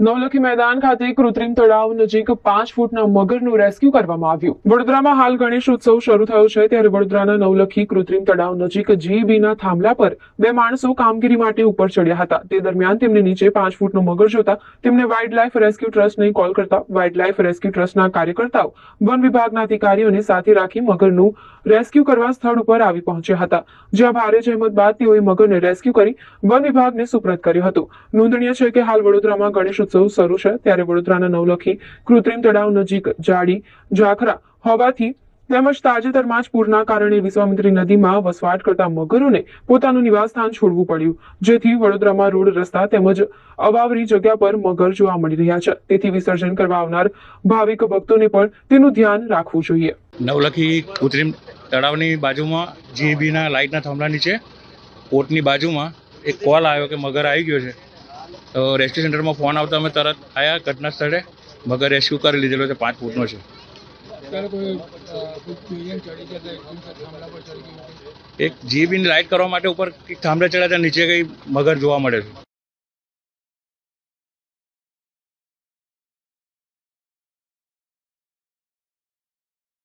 નવલખી મેદાન ખાતે કૃત્રિમ તળાવ નજીક પાંચ ફૂટના મગરનું રેસ્ક્યુ કરવામાં આવ્યું. વડોદરામાં હાલ ગણેશ ઉત્સવ શરૂ થયો છે, ત્યારે વડોદરાના નવલખી કૃત્રિમ તળાવ નજીક જીબીના થાંભલા પર બે માણસો કામગીરી માટે ઉપર ચડ્યા હતા. તે દરમિયાન તેમની નીચે પાંચ ફૂટનો મગર જોતા તેમને વાઇલ્ડ લાઇફ રેસ્ક્યુ ટ્રસ્ટને કોલ કરતા વાઇલ્ડ લાઇફ રેસ્ક્યુ ટ્રસ્ટના કાર્યકર્તાઓ વન વિભાગના અધિકારીઓને સાથે રાખી મગરનું રેસ્ક્યુ કરવા સ્થળ ઉપર આવી પહોંચ્યા હતા. જ્યાં ભારે જહેમત બાદ તેઓએ મગરને રેસ્ક્યુ કરી વન વિભાગને સુપ્રત કર્યું હતું. નોંધનીય છે કે હાલ વડોદરામાં ગણેશ ઉત્સવ શરૂ છે, ત્યારે વડોદરાના નવલખી કૃત્રિમ તળાવ નજીક જાડી જાખરા હોવાથી તેમજ તાજેતરમાં જ પૂરના કારણે વિશ્વામિત્રી નદીમાં વસવાટ કરતા મગરોને પોતાનું નિવાસસ્થાન છોડવું પડ્યું. જેથી વડોદરામાં રોડ, રસ્તા તેમજ અવાવરી જગ્યા પર મગર જોવા મળી રહ્યા છે. તેથી વિસર્જન કરવા આવનાર ભાવિક ભક્તોને પણ તેનું ધ્યાન રાખવું જોઈએ. નવલખી કૃત્રિમ તળાવની બાજુમાં જીબીના લાઇટના થાંભલા નીચે પોર્ટની બાજુમાં એક કોલ આવ્યો કે મગર આવી ગયો છે. તો રેસ્ક્યુ સેન્ટરમાં ફોન આવતા અમે તરત આવ્યા ઘટના સ્થળે. મગર રેસ્ક્યુ કરી લીધેલો છે પાંચ ફૂટનો છે. એક કોઈ ઇન લાઇટ કરવા માટે ઉપર થાંભલે ચડ્યા ત્યાં નીચે કંઈ મગર જોવા મળે છે.